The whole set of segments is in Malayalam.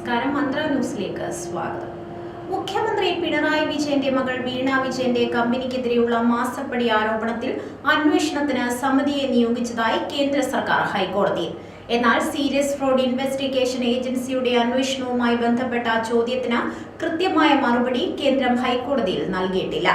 നമസ്കാരം. മന്ത്ര ന്യൂസിലേക്ക് സ്വാഗതം. മുഖ്യമന്ത്രി പിണറായി വിജയന്റെ മകൾ വീണ വിജയന്റെ കമ്പനിക്കെതിരെയുള്ള മാസപ്പടി ആരോപണത്തിൽ അന്വേഷണത്തിന് സമിതിയെ നിയോഗിച്ചതായി കേന്ദ്ര സർക്കാർ ഹൈക്കോടതിയിൽ എന്നാൽ സീരിയസ് ഫ്രോഡ് ഇൻവെസ്റ്റിഗേഷൻ ഏജൻസിയുടെ അന്വേഷണവുമായി ബന്ധപ്പെട്ട ചോദ്യത്തിന് കൃത്യമായ മറുപടി കേന്ദ്രം ഹൈക്കോടതിയിൽ നൽകിയിട്ടില്ല.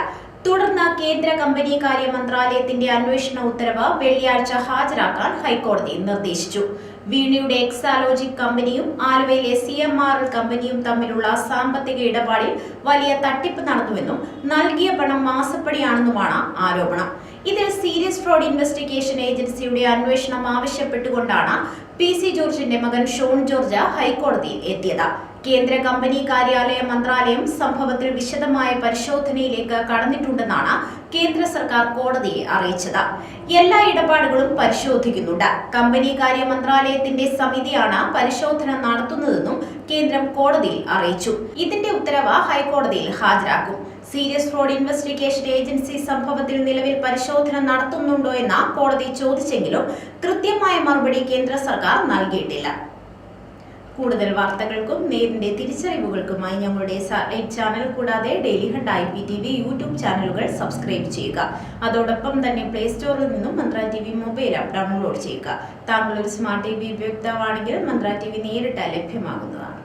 തുടർന്ന് കേന്ദ്ര കമ്പനി കാര്യ മന്ത്രാലയത്തിന്റെ അന്വേഷണ ഉത്തരവ് വെള്ളിയാഴ്ച ഹാജരാക്കാൻ ഹൈക്കോടതി നിർദ്ദേശിച്ചു. വീണിയുടെ എക്സാലോജിക് കമ്പനിയും ആലുവയിലെ സി എം ആർ എൽ കമ്പനിയും തമ്മിലുള്ള സാമ്പത്തിക ഇടപാടിൽ വലിയ തട്ടിപ്പ് നടന്നുവെന്നും നൽകിയ പണം മാസപ്പടിയാണെന്നുമാണ് ആരോപണം. ഇതിൽ സീരിയസ് ഫ്രോഡ് ഇൻവെസ്റ്റിഗേഷൻ ഏജൻസിയുടെ അന്വേഷണം ആവശ്യപ്പെട്ടുകൊണ്ടാണ് പി സി ജോർജിന്റെ മകൻ ഷോൺ ജോർജ് ഹൈക്കോടതിയിൽ എത്തിയത്. കേന്ദ്ര കമ്പനി കാര്യാലയ മന്ത്രാലയം സംഭവത്തിൽ വിശദമായ പരിശോധനയിലേക്ക് കടന്നിട്ടുണ്ടെന്നാണ് കേന്ദ്ര സർക്കാർ കോടതിയെ അറിയിച്ചത്. എല്ലാ ഇടപാടുകളും പരിശോധിക്കുന്നുണ്ട്. കമ്പനി കാര്യ മന്ത്രാലയത്തിന്റെ സമിതിയാണ് പരിശോധന നടത്തുന്നതെന്നും കേന്ദ്രം കോടതിയിൽ അറിയിച്ചു. ഇതിന്റെ ഉത്തരവ് ഹൈക്കോടതിയിൽ ഹാജരാക്കും. സീരിയസ് ഫ്രോഡ് ഇൻവെസ്റ്റിഗേഷൻ ഏജൻസി സംഭവത്തിൽ നിലവിൽ പരിശോധന നടത്തുന്നുണ്ടോ എന്ന് കോടതി ചോദിച്ചെങ്കിലും കൃത്യമായ മറുപടി കേന്ദ്ര സർക്കാർ നൽകിയിട്ടില്ല. കൂടുതൽ വാർത്തകൾക്കും നേരിന്റെ തിരിച്ചറിവുകൾക്കുമായി ഞങ്ങളുടെ സാറ്റലൈറ്റ് ചാനൽ കൂടാതെ daily hunt I P T V YouTube ചാനലുകൾ സബ്സ്ക്രൈബ് ചെയ്യുക. അതോടൊപ്പം തന്നെ പ്ലേ സ്റ്റോറിൽ നിന്നും Mantra T V mobile app download ചെയ്യുക. താങ്കൾ ഒരു സ്മാർട്ട് ടി വി ഉപയോക്താവാണെങ്കിൽ മന്ത്ര ടി വി നേരിട്ട് ലഭ്യമാകുന്നതാണ്.